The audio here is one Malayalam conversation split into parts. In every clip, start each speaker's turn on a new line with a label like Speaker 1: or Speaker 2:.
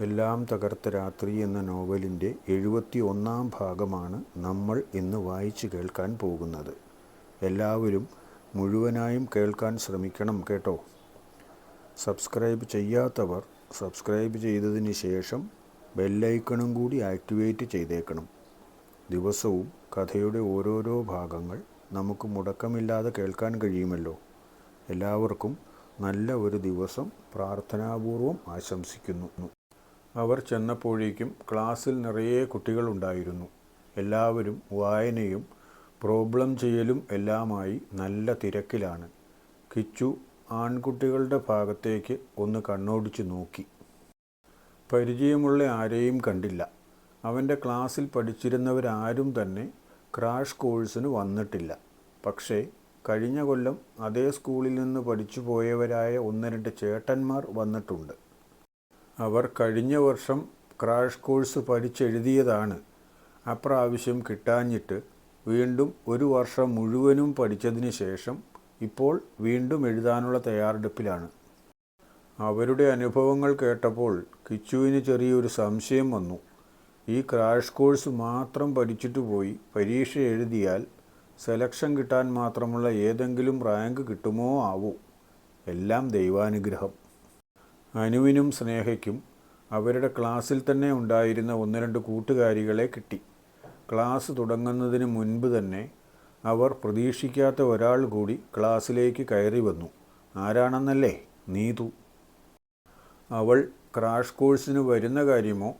Speaker 1: എല്ലാം തകർത്ത രാത്രി എന്ന നോവലിന്റെ എഴുപത്തി ഒന്നാം ഭാഗമാണ് നമ്മൾ ഇന്ന് വായിച്ചു കേൾക്കാൻ പോകുന്നത്. എല്ലാവരും മുഴുവനായും കേൾക്കാൻ ശ്രമിക്കണം കേട്ടോ. സബ്സ്ക്രൈബ് ചെയ്യാത്തവർ സബ്സ്ക്രൈബ് ചെയ്തതിന് ശേഷം ബെല്ലൈക്കണും കൂടി ആക്ടിവേറ്റ് ചെയ്തേക്കണം. ദിവസവും കഥയുടെ ഓരോരോ ഭാഗങ്ങൾ നമുക്ക് മുടക്കമില്ലാതെ കേൾക്കാൻ കഴിയുമല്ലോ. എല്ലാവർക്കും നല്ല ഒരു ദിവസം പ്രാർത്ഥനാപൂർവം ആശംസിക്കുന്നു. അവർ ചെന്നപ്പോഴേക്കും ക്ലാസ്സിൽ നിറയെ കുട്ടികളുണ്ടായിരുന്നു. എല്ലാവരും വായനയും പ്രോബ്ലം ചെയ്യലും എല്ലാമായി നല്ല തിരക്കിലാണ്. കിച്ചു ആൺകുട്ടികളുടെ ഭാഗത്തേക്ക് ഒന്ന് കണ്ണോടിച്ച് നോക്കി. പരിചയമുള്ള ആരെയും കണ്ടില്ല. അവന്റെ ക്ലാസ്സിൽ പഠിച്ചിരുന്നവരാരും തന്നെ ക്രാഷ് കോഴ്സിന് വന്നിട്ടില്ല. പക്ഷേ കഴിഞ്ഞ കൊല്ലം അതേ സ്കൂളിൽ നിന്ന് പഠിച്ചു പോയവരായ ഒന്ന് രണ്ട് ചേട്ടന്മാർ വന്നിട്ടുണ്ട്. അവർ കഴിഞ്ഞ വർഷം ക്രാഷ് കോഴ്സ് പഠിച്ചെഴുതിയതാണ്. അപ്രാവശ്യം കിട്ടാഞ്ഞിട്ട് വീണ്ടും ഒരു വർഷം മുഴുവനും പഠിച്ചതിന് ശേഷം ഇപ്പോൾ വീണ്ടും എഴുതാനുള്ള തയ്യാറെടുപ്പിലാണ്. അവരുടെ അനുഭവങ്ങൾ കേട്ടപ്പോൾ കിച്ചുവിന് ചെറിയൊരു സംശയം വന്നു. ഈ ക്രാഷ് കോഴ്സ് മാത്രം പഠിച്ചിട്ട് പോയി പരീക്ഷ എഴുതിയാൽ സെലക്ഷൻ കിട്ടാൻ മാത്രമുള്ള ഏതെങ്കിലും റാങ്ക് കിട്ടുമോ ആവൂ. എല്ലാം ദൈവാനുഗ്രഹം. അനുവിനും സ്നേഹയ്ക്കും അവരുടെ ക്ലാസ്സിൽ തന്നെ ഉണ്ടായിരുന്ന ഒന്ന് രണ്ട് കൂട്ടുകാരികളെ കിട്ടി. ക്ലാസ് തുടങ്ങുന്നതിന് മുൻപ് തന്നെ അവർ പ്രതീക്ഷിക്കാത്ത ഒരാൾ കൂടി ക്ലാസ്സിലേക്ക് കയറി വന്നു. ആരാണെന്നല്ലേ? നീതു അവൾ ക്രാഷ് കോഴ്സിന് വരുന്ന കാര്യമോ?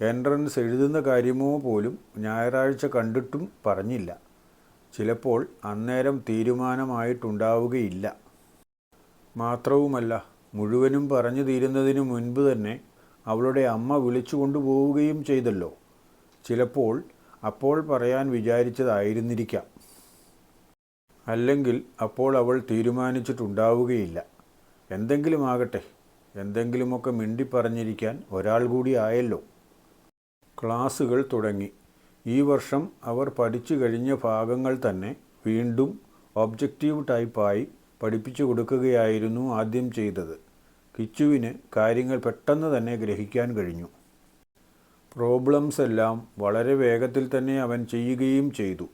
Speaker 1: എൻട്രൻസ് എഴുതുന്ന കാര്യമോ പോലും ഞായറാഴ്ച കണ്ടിട്ടും പറഞ്ഞില്ല. ചിലപ്പോൾ അന്നേരം തീരുമാനമായിട്ടുണ്ടാവുകയില്ല. മാത്രവുമല്ല മുഴുവനും പറഞ്ഞു തീരുന്നതിന് മുൻപ് തന്നെ അവളുടെ അമ്മ വിളിച്ചു കൊണ്ടുപോവുകയും ചെയ്തല്ലോ. ചിലപ്പോൾ അപ്പോൾ പറയാൻ വിചാരിച്ചതായിരുന്നിരിക്കാം. അല്ലെങ്കിൽ അപ്പോൾ അവൾ തീരുമാനിച്ചിട്ടുണ്ടാവുകയില്ല. എന്തെങ്കിലും ആകട്ടെ എന്തെങ്കിലുമൊക്കെ മിണ്ടി പറഞ്ഞിരിക്കാൻ ഒരാൾ കൂടി ആയല്ലോ. ക്ലാസ്സുകൾ തുടങ്ങി. ഈ വർഷം അവർ പഠിച്ചു കഴിഞ്ഞ ഭാഗങ്ങൾ തന്നെ വീണ്ടും ഒബ്ജക്റ്റീവ് ടൈപ്പായി പഠിപ്പിച്ചു കൊടുക്കുകയായിരുന്നു ആദ്യം ചെയ്തത്. കിച്ചുവിന് കാര്യങ്ങൾ പെട്ടെന്ന് തന്നെ ഗ്രഹിക്കാൻ കഴിഞ്ഞു. പ്രോബ്ലംസ് എല്ലാം വളരെ വേഗത്തിൽ തന്നെ അവൻ ചെയ്യുകയും ചെയ്തു.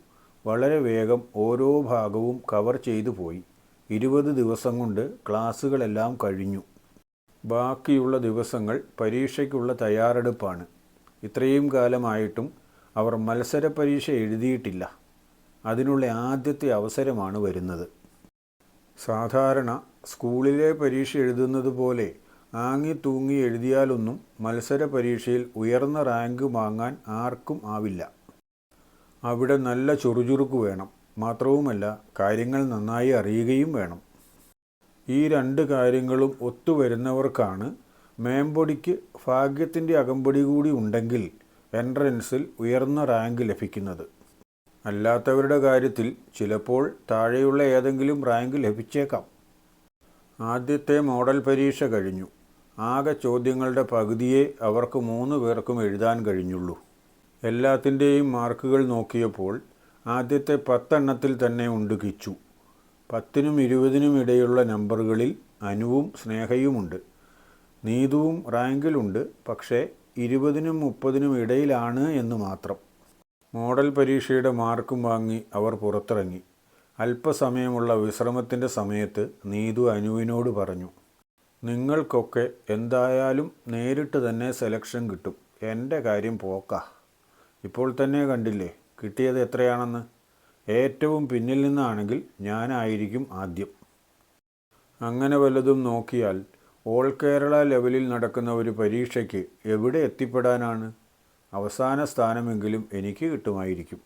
Speaker 1: വളരെ വേഗം ഓരോ ഭാഗവും കവർ ചെയ്തു പോയി. ഇരുപത് ദിവസം കൊണ്ട് ക്ലാസ്സുകളെല്ലാം കഴിഞ്ഞു. ബാക്കിയുള്ള ദിവസങ്ങൾ പരീക്ഷയ്ക്കുള്ള തയ്യാറെടുപ്പാണ്. ഇത്രയും കാലമായിട്ടും അവർ മത്സര പരീക്ഷ എഴുതിയിട്ടില്ല. അതിനുള്ള ആദ്യത്തെ അവസരമാണ് വരുന്നത്. സാധാരണ സ്കൂളിലെ പരീക്ഷ എഴുതുന്നത് പോലെ ആങ്ങി തൂങ്ങി എഴുതിയാലൊന്നും മത്സര പരീക്ഷയിൽ ഉയർന്ന റാങ്ക് വാങ്ങാൻ ആർക്കും ആവില്ല. അവിടെ നല്ല ചുറുചുറുക്ക് വേണം. മാത്രവുമല്ല കാര്യങ്ങൾ നന്നായി അറിയുകയും വേണം. ഈ രണ്ട് കാര്യങ്ങളും ഒത്തുവരുന്നവർക്കാണ് മേമ്പൊടിക്ക് ഭാഗ്യത്തിന്റെ അകമ്പടി കൂടി ഉണ്ടെങ്കിൽ എൻട്രൻസിൽ ഉയർന്ന റാങ്ക് ലഭിക്കുന്നത്. അല്ലാത്തവരുടെ കാര്യത്തിൽ ചിലപ്പോൾ താഴെയുള്ള ഏതെങ്കിലും റാങ്ക് ലഭിച്ചേക്കാം. ആദ്യത്തെ മോഡൽ പരീക്ഷ കഴിഞ്ഞു. ആകെ ചോദ്യങ്ങളുടെ പകുതിയെ അവർക്ക് മൂന്ന് പേർക്കും എഴുതാൻ കഴിഞ്ഞുള്ളൂ. എല്ലാത്തിന്റെയും മാർക്കുകൾ നോക്കിയപ്പോൾ ആദ്യത്തെ പത്തെണ്ണത്തിൽ തന്നെ ഉണ്ട് കിച്ചു. പത്തിനും ഇരുപതിനും ഇടയുള്ള നമ്പറുകളിൽ അനുവും സ്നേഹയുമുണ്ട്. നീതുവും റാങ്കിലുണ്ട് പക്ഷേ ഇരുപതിനും മുപ്പതിനും ഇടയിലാണ് എന്ന് മാത്രം. മോഡൽ പരീക്ഷയുടെ മാർക്കും വാങ്ങി അവർ പുറത്തിറങ്ങി. അല്പസമയമുള്ള വിശ്രമത്തിന്റെ സമയത്ത് നീതു അനുവിനോട് പറഞ്ഞു നിങ്ങൾക്കൊക്കെ എന്തായാലും നേരിട്ട് തന്നെ സെലക്ഷൻ കിട്ടും. എന്റെ കാര്യം പോക്ക. ഇപ്പോൾ തന്നെ കണ്ടില്ലേ കിട്ടിയത് എത്രയാണെന്ന്? ഏറ്റവും പിന്നിൽ നിന്നാണെങ്കിൽ ഞാനായിരിക്കും ആദ്യം. അങ്ങനെ വല്ലതും നോക്കിയാൽ ഓൾ കേരള ലെവലിൽ നടക്കുന്ന ഒരു പരീക്ഷയ്ക്ക് എവിടെ എത്തിപ്പെടാനാണ്? അവസാന സ്ഥാനമെങ്കിലും എനിക്ക് കിട്ടുമായിരിക്കും.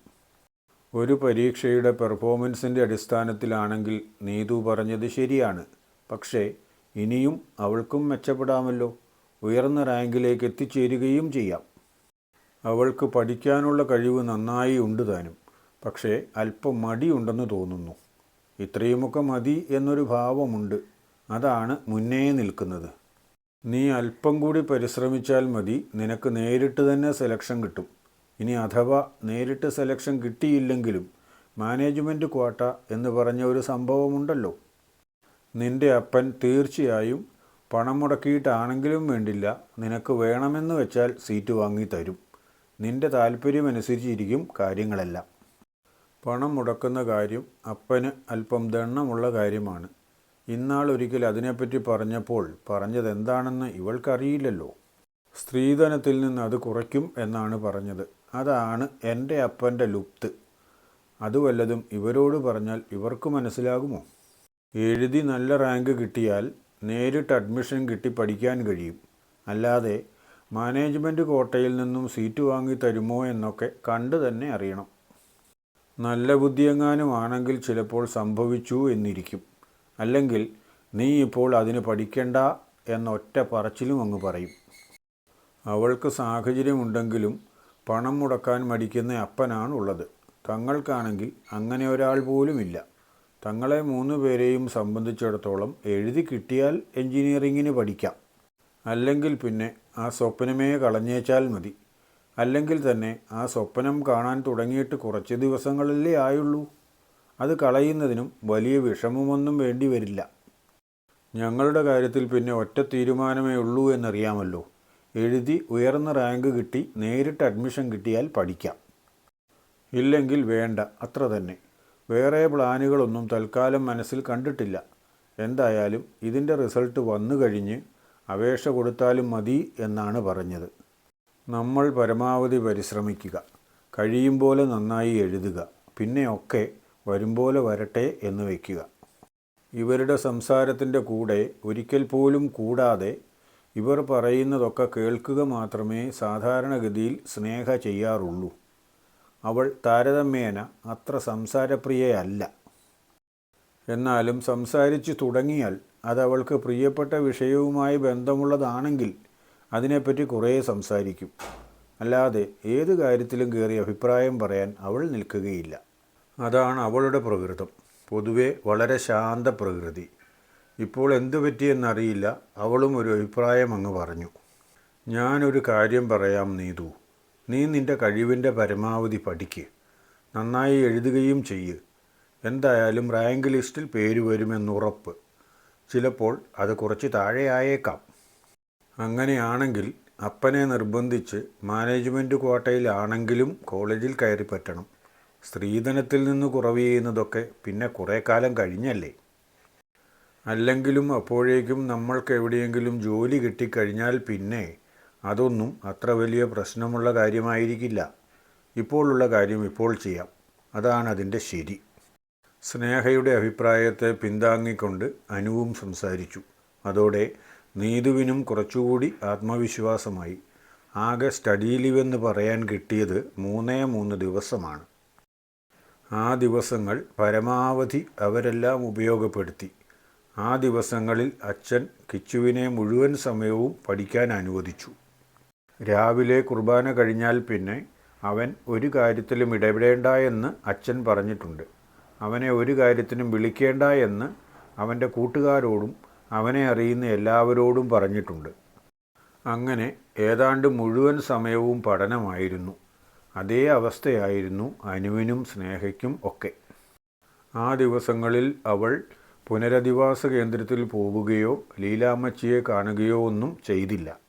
Speaker 1: ഒരു പരീക്ഷയുടെ പെർഫോമൻസിന്റെ അടിസ്ഥാനത്തിലാണെങ്കിൽ നീതു പറഞ്ഞത് ശരിയാണ്. പക്ഷേ ഇനിയും അവൾക്കും മെച്ചപ്പെടാമല്ലോ. ഉയർന്ന റാങ്കിലേക്ക് എത്തിച്ചേരുകയും ചെയ്യാം. അവൾക്ക് പഠിക്കാനുള്ള കഴിവ് നന്നായി ഉണ്ട് താനും. പക്ഷേ അല്പം മടിയുണ്ടെന്ന് തോന്നുന്നു. ഇത്രയുമൊക്കെ മതി എന്നൊരു ഭാവമുണ്ട്. അതാണ് മുന്നേ നിൽക്കുന്നത്. നീ അല്പം കൂടി പരിശ്രമിച്ചാൽ മതി. നിനക്ക് നേരിട്ട് തന്നെ സെലക്ഷൻ കിട്ടും. ഇനി അഥവാ നേരിട്ട് സെലക്ഷൻ കിട്ടിയില്ലെങ്കിലും മാനേജ്മെന്റ് ക്വാട്ട എന്ന് പറഞ്ഞ ഒരു സംഭവമുണ്ടല്ലോ. നിന്റെ അപ്പൻ തീർച്ചയായും പണം മുടക്കിയിട്ടാണെങ്കിലും വേണ്ടില്ല. നിനക്ക് വേണമെന്ന് വെച്ചാൽ സീറ്റ് വാങ്ങി തരും. നിന്റെ താല്പര്യമനുസരിച്ചിരിക്കും കാര്യങ്ങളെല്ലാം. പണം മുടക്കുന്ന കാര്യം അപ്പന് അല്പം ദണ്ണമുള്ള കാര്യമാണ്. ഇന്നാൾ ഒരിക്കൽ അതിനെപ്പറ്റി പറഞ്ഞപ്പോൾ പറഞ്ഞത് എന്താണെന്ന് ഇവൾക്കറിയില്ലല്ലോ. സ്ത്രീധനത്തിൽ നിന്ന് അത് കുറയ്ക്കും എന്നാണ് പറഞ്ഞത്. അതാണ് എന്റെ അപ്പന്റെ ലുപ്ത്. അത് വല്ലതും ഇവരോട് പറഞ്ഞാൽ ഇവർക്ക് മനസ്സിലാകുമോ? എഴുതി നല്ല റാങ്ക് കിട്ടിയാൽ നേരിട്ട് അഡ്മിഷൻ കിട്ടി പഠിക്കാൻ കഴിയും. അല്ലാതെ മാനേജ്മെന്റ് കോട്ടയിൽ നിന്നും സീറ്റ് വാങ്ങി തരുമോ എന്നൊക്കെ കണ്ടു തന്നെ അറിയണം. നല്ല ബുദ്ധിയെങ്ങാനും ആണെങ്കിൽ ചിലപ്പോൾ സംഭവിച്ചു എന്നിരിക്കും. അല്ലെങ്കിൽ നീ ഇപ്പോൾ അതിന് പഠിക്കണ്ട എന്നൊറ്റ പറച്ചിലും അങ്ങ് പറയും. അവൾക്ക് സാഹചര്യമുണ്ടെങ്കിലും പണം മുടക്കാൻ മടിക്കുന്ന അപ്പനാണ് ഉള്ളത് തങ്ങൾക്കാണെങ്കിൽ അങ്ങനെ ഒരാൾ പോലുമില്ല. തങ്ങളെ മൂന്ന് പേരെയും സംബന്ധിച്ചിടത്തോളം എഴുതി കിട്ടിയാൽ എൻജിനീയറിങ്ങിന് പഠിക്കാം. അല്ലെങ്കിൽ പിന്നെ ആ സ്വപ്നമേ കളഞ്ഞേച്ചാൽ മതി. അല്ലെങ്കിൽ തന്നെ ആ സ്വപ്നം കാണാൻ തുടങ്ങിയിട്ട് കുറച്ച് ദിവസങ്ങളല്ലേ ആയുള്ളൂ. അത് കളയുന്നതിനും വലിയ വിഷമമൊന്നും വേണ്ടി വരില്ല. ഞങ്ങളുടെ കാര്യത്തിൽ പിന്നെ ഒറ്റ തീരുമാനമേ ഉള്ളൂ എന്നറിയാമല്ലോ. എഴുതി ഉയർന്ന റാങ്ക് കിട്ടി നേരിട്ട് അഡ്മിഷൻ കിട്ടിയാൽ പഠിക്കാം. ഇല്ലെങ്കിൽ വേണ്ട അത്ര തന്നെ. വേറെ പ്ലാനുകളൊന്നും തൽക്കാലം മനസ്സിൽ കണ്ടിട്ടില്ല. എന്തായാലും ഇതിന്റെ റിസൾട്ട് വന്നു കഴിഞ്ഞ് അപേക്ഷ കൊടുത്താലും മതി എന്നാണ് പറഞ്ഞത്. നമ്മൾ പരമാവധി പരിശ്രമിക്കുക. കഴിയും പോലെ നന്നായി എഴുതുക. പിന്നെയൊക്കെ വരും പോലെ വരട്ടെ എന്ന് വയ്ക്കുക ഇവരുടെ സംസാരത്തിന്റെ കൂടെ ഒരിക്കൽ പോലും കൂടാതെ ഇവർ പറയുന്നതൊക്കെ കേൾക്കുക മാത്രമേ സാധാരണഗതിയിൽ സ്നേഹ ചെയ്യാറുള്ളൂ. അവൾ താരതമ്യേന അത്ര സംസാരപ്രിയയല്ല. എന്നാലും സംസാരിച്ചു തുടങ്ങിയാൽ അതവൾക്ക് പ്രിയപ്പെട്ട വിഷയവുമായി ബന്ധമുള്ളതാണെങ്കിൽ അതിനെപ്പറ്റി കുറേ സംസാരിക്കും. അല്ലാതെ ഏത് കാര്യത്തിലും കയറി അഭിപ്രായം പറയാൻ അവൾ നിൽക്കുകയില്ല. അതാണ് അവളുടെ പ്രകൃതം. പൊതുവെ വളരെ ശാന്ത പ്രകൃതി. ഇപ്പോൾ എന്തു പറ്റിയെന്നറിയില്ല അവളും ഒരു അഭിപ്രായം അങ്ങ് പറഞ്ഞു. ഞാനൊരു കാര്യം പറയാം നീതു. നീ നിന്റെ കഴിവിന്റെ പരമാവധി പഠിക്ക്. നന്നായി എഴുതുകയും ചെയ്യ്. എന്തായാലും റാങ്ക് ലിസ്റ്റിൽ പേര് വരുമെന്നുറപ്പ് ചിലപ്പോൾ അത് കുറച്ച് താഴെയായേക്കാം അങ്ങനെയാണെങ്കിൽ അപ്പനെ നിർബന്ധിച്ച് മാനേജ്മെന്റ് ക്വാട്ടയിലാണെങ്കിലും കോളേജിൽ കയറി പറ്റണം സ്ത്രീധനത്തിൽ നിന്ന് കുറവ് ചെയ്യുന്നതൊക്കെ പിന്നെ കുറേ കാലം കഴിഞ്ഞല്ലേ? അല്ലെങ്കിലും അപ്പോഴേക്കും നമ്മൾക്ക് എവിടെയെങ്കിലും ജോലി കിട്ടിക്കഴിഞ്ഞാൽ പിന്നെ അതൊന്നും അത്ര വലിയ പ്രശ്നമുള്ള കാര്യമായിരിക്കില്ല. ഇപ്പോഴുള്ള കാര്യം ഇപ്പോൾ ചെയ്യാം. അതാണ് അതിന്റെ ശരി. സ്നേഹയുടെ അഭിപ്രായത്തെ പിന്താങ്ങിക്കൊണ്ട് അനുവും സംസാരിച്ചു. അതോടെ നീതുവിനും കുറച്ചുകൂടി ആത്മവിശ്വാസമായി. ആകെ സ്റ്റഡി ലീവ് എന്ന് പറയാൻ കിട്ടിയത് മൂന്നേ മൂന്ന് ദിവസമാണ്. ആ ദിവസങ്ങൾ പരമാവധി അവരെല്ലാം ഉപയോഗപ്പെടുത്തി. ആ ദിവസങ്ങളിൽ അച്ഛൻ കിച്ചുവിനെ മുഴുവൻ സമയവും പഠിക്കാൻ അനുവദിച്ചു. രാവിലെ കുർബാന കഴിഞ്ഞാൽ പിന്നെ അവൻ ഒരു കാര്യത്തിലും ഇടപെടേണ്ട എന്ന് അച്ഛൻ പറഞ്ഞിട്ടുണ്ട്. അവനെ ഒരു കാര്യത്തിനും വിളിക്കേണ്ട എന്ന് അവന്റെ കൂട്ടുകാരോടും അവനെ അറിയുന്ന എല്ലാവരോടും പറഞ്ഞിട്ടുണ്ട്. അങ്ങനെ ഏതാണ്ട് മുഴുവൻ സമയവും പഠനമായിരുന്നു. അതേ അവസ്ഥയായിരുന്നു അനുവിനും സ്നേഹയ്ക്കും ഒക്കെ. ആ ദിവസങ്ങളിൽ അവൾ പുനരധിവാസ കേന്ദ്രത്തിൽ പോവുകയോ ലീലാമ്മച്ചിയെ കാണുകയോ ഒന്നും ചെയ്തില്ല.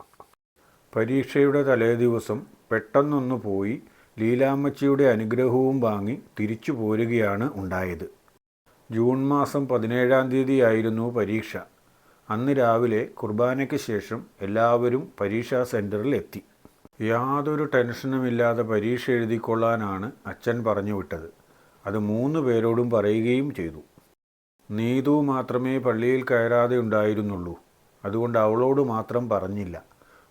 Speaker 1: പരീക്ഷയുടെ തലേദിവസം പെട്ടെന്നൊന്നു പോയി ലീലാമ്മച്ചിയുടെ അനുഗ്രഹവും വാങ്ങി തിരിച്ചു പോരുകയാണ് ഉണ്ടായത്. ജൂൺ മാസം പതിനേഴാം തീയതിയായിരുന്നു പരീക്ഷ. അന്ന് രാവിലെ കുർബാനയ്ക്ക് ശേഷം എല്ലാവരും പരീക്ഷാ സെന്ററിൽ എത്തി യാതൊരു ടെൻഷനുമില്ലാതെ പരീക്ഷ എഴുതിക്കൊള്ളാനാണ് അച്ഛൻ പറഞ്ഞു വിട്ടത്. അത് മൂന്ന് പേരോടും പറയുകയും ചെയ്തു. നീതു മാത്രമേ പള്ളിയിൽ കയറാതെ ഉണ്ടായിരുന്നുള്ളൂ. അതുകൊണ്ട് അവളോട് മാത്രം പറഞ്ഞില്ല.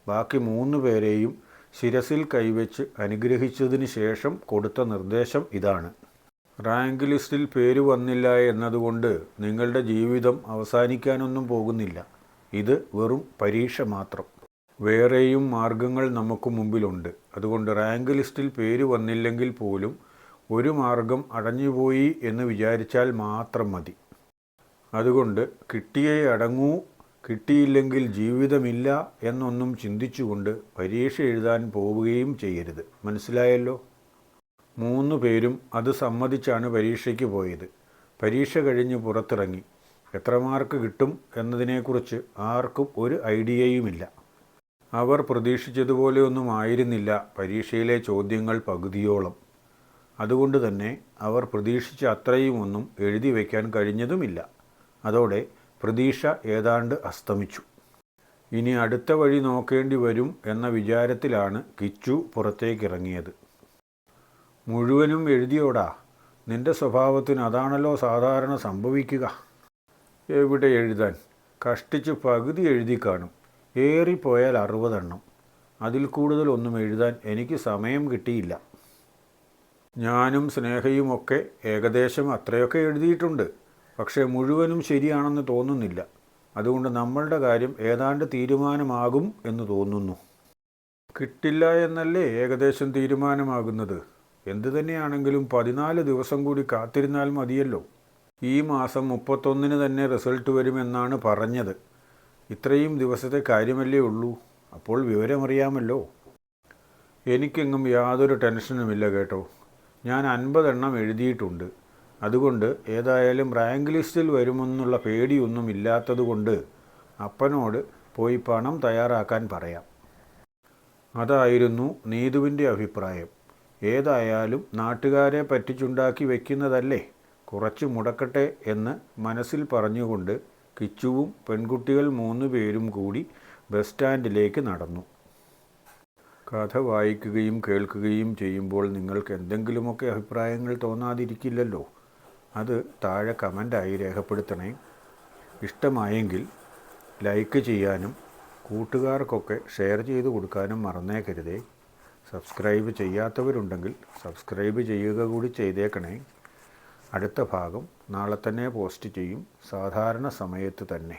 Speaker 1: ബാക്കി മൂന്ന് പേരെയും ശിരസിൽ കൈവച്ച് അനുഗ്രഹിച്ചതിന് ശേഷം കൊടുത്ത നിർദ്ദേശം ഇതാണ്. റാങ്ക് ലിസ്റ്റിൽ പേര് വന്നില്ല എന്നതുകൊണ്ട് നിങ്ങളുടെ ജീവിതം അവസാനിക്കാനൊന്നും പോകുന്നില്ല. ഇത് വെറും പരീക്ഷ മാത്രം. വേറെയും മാർഗങ്ങൾ നമുക്ക് മുമ്പിലുണ്ട്. അതുകൊണ്ട് റാങ്ക് ലിസ്റ്റിൽ പേര് വന്നില്ലെങ്കിൽ പോലും ഒരു മാർഗം അടഞ്ഞുപോയി എന്ന് വിചാരിച്ചാൽ മാത്രം മതി. അതുകൊണ്ട് കിട്ടിയേ അടങ്ങൂ കിട്ടിയില്ലെങ്കിൽ ജീവിതമില്ല എന്നൊന്നും ചിന്തിച്ചുകൊണ്ട് പരീക്ഷ എഴുതാൻ പോവുകയും ചെയ്യരുത്. മനസ്സിലായല്ലോ? മൂന്ന് പേരും അത് സമ്മതിച്ചാണ് പരീക്ഷയ്ക്ക് പോയത്. പരീക്ഷ കഴിഞ്ഞ് പുറത്തിറങ്ങി. എത്ര മാർക്ക് കിട്ടും എന്നതിനെക്കുറിച്ച് ആർക്കും ഒരു ഐഡിയയുമില്ല. അവർ പ്രതീക്ഷിച്ചതുപോലെയൊന്നും ആയിരുന്നില്ല പരീക്ഷയിലെ ചോദ്യങ്ങൾ പകുതിയോളം. അതുകൊണ്ട് തന്നെ അവർ പ്രതീക്ഷിച്ച അത്രയും ഒന്നും എഴുതി വയ്ക്കാൻ കഴിഞ്ഞതുമില്ല. അതോടെ പ്രതീക്ഷ ഏതാണ്ട് അസ്തമിച്ചു. ഇനി അടുത്ത വഴി നോക്കേണ്ടി വരും എന്ന വിചാരത്തിലാണ് കിച്ചു പുറത്തേക്കിറങ്ങിയത്. മുഴുവനും എഴുതിയോടാ. നിന്റെ സ്വഭാവത്തിന് അതാണല്ലോ സാധാരണ സംഭവിക്കുക. എവിടെ എഴുതാൻ? കഷ്ടിച്ച് പകുതി എഴുതി കാണും ഏറിപ്പോയാൽ അറുപതെണ്ണം. അതിൽ കൂടുതൽ ഒന്നും എഴുതാൻ എനിക്ക് സമയം കിട്ടിയില്ല. ഞാനും സ്നേഹയുമൊക്കെ ഏകദേശം അത്രയൊക്കെ എഴുതിയിട്ടുണ്ട്. പക്ഷേ മുഴുവനും ശരിയാണെന്ന് തോന്നുന്നില്ല. അതുകൊണ്ട് നമ്മളുടെ കാര്യം ഏതാണ്ട് തീരുമാനമാകും എന്ന് തോന്നുന്നു. കിട്ടില്ല എന്നല്ലേ ഏകദേശം തീരുമാനമാകുന്നത്? എന്തു തന്നെയാണെങ്കിലും പതിനാല് ദിവസം കൂടി കാത്തിരുന്നാൽ മതിയല്ലോ. ഈ മാസം മുപ്പത്തൊന്നിന് തന്നെ റിസൾട്ട് വരുമെന്നാണ് പറഞ്ഞത്. ഇത്രയും ദിവസത്തെ കാര്യമല്ലേ ഉള്ളൂ? അപ്പോൾ വിവരമറിയാമല്ലോ. എനിക്കെങ്ങും യാതൊരു ടെൻഷനുമില്ല കേട്ടോ. ഞാൻ അൻപതെണ്ണം എഴുതിയിട്ടുണ്ട്. അതുകൊണ്ട് ഏതായാലും റാങ്ക് ലിസ്റ്റിൽ വരുമെന്നുള്ള പേടിയൊന്നും ഇല്ലാത്തതുകൊണ്ട് അപ്പനോട് പോയി പണം തയ്യാറാക്കാൻ പറയാം. അതായിരുന്നു നീതുവിന്റെ അഭിപ്രായം. ഏതായാലും നാട്ടുകാരെ പറ്റിച്ചുണ്ടാക്കി വയ്ക്കുന്നതല്ലേ കുറച്ച് മുടക്കട്ടെ എന്ന് മനസ്സിൽ പറഞ്ഞുകൊണ്ട് കിച്ചുവും പെൺകുട്ടികൾ മൂന്ന് പേരും കൂടി ബസ് സ്റ്റാൻഡിലേക്ക് നടന്നു. കഥ വായിക്കുകയും കേൾക്കുകയും ചെയ്യുമ്പോൾ നിങ്ങൾക്ക് എന്തെങ്കിലുമൊക്കെ അഭിപ്രായങ്ങൾ തോന്നാതിരിക്കില്ലല്ലോ. അത് താഴെ കമന്റായി രേഖപ്പെടുത്തണേ. ഇഷ്ടമായെങ്കിൽ ലൈക്ക് ചെയ്യാനും കൂട്ടുകാർക്കൊക്കെ ഷെയർ ചെയ്ത് കൊടുക്കാനും മറന്നേക്കരുതേ. സബ്സ്ക്രൈബ് ചെയ്യാത്തവരുണ്ടെങ്കിൽ സബ്സ്ക്രൈബ് ചെയ്യുക കൂടി ചെയ്തേക്കണേ. അടുത്ത ഭാഗം നാളെ തന്നെ പോസ്റ്റ് ചെയ്യും സാധാരണ സമയത്ത് തന്നെ.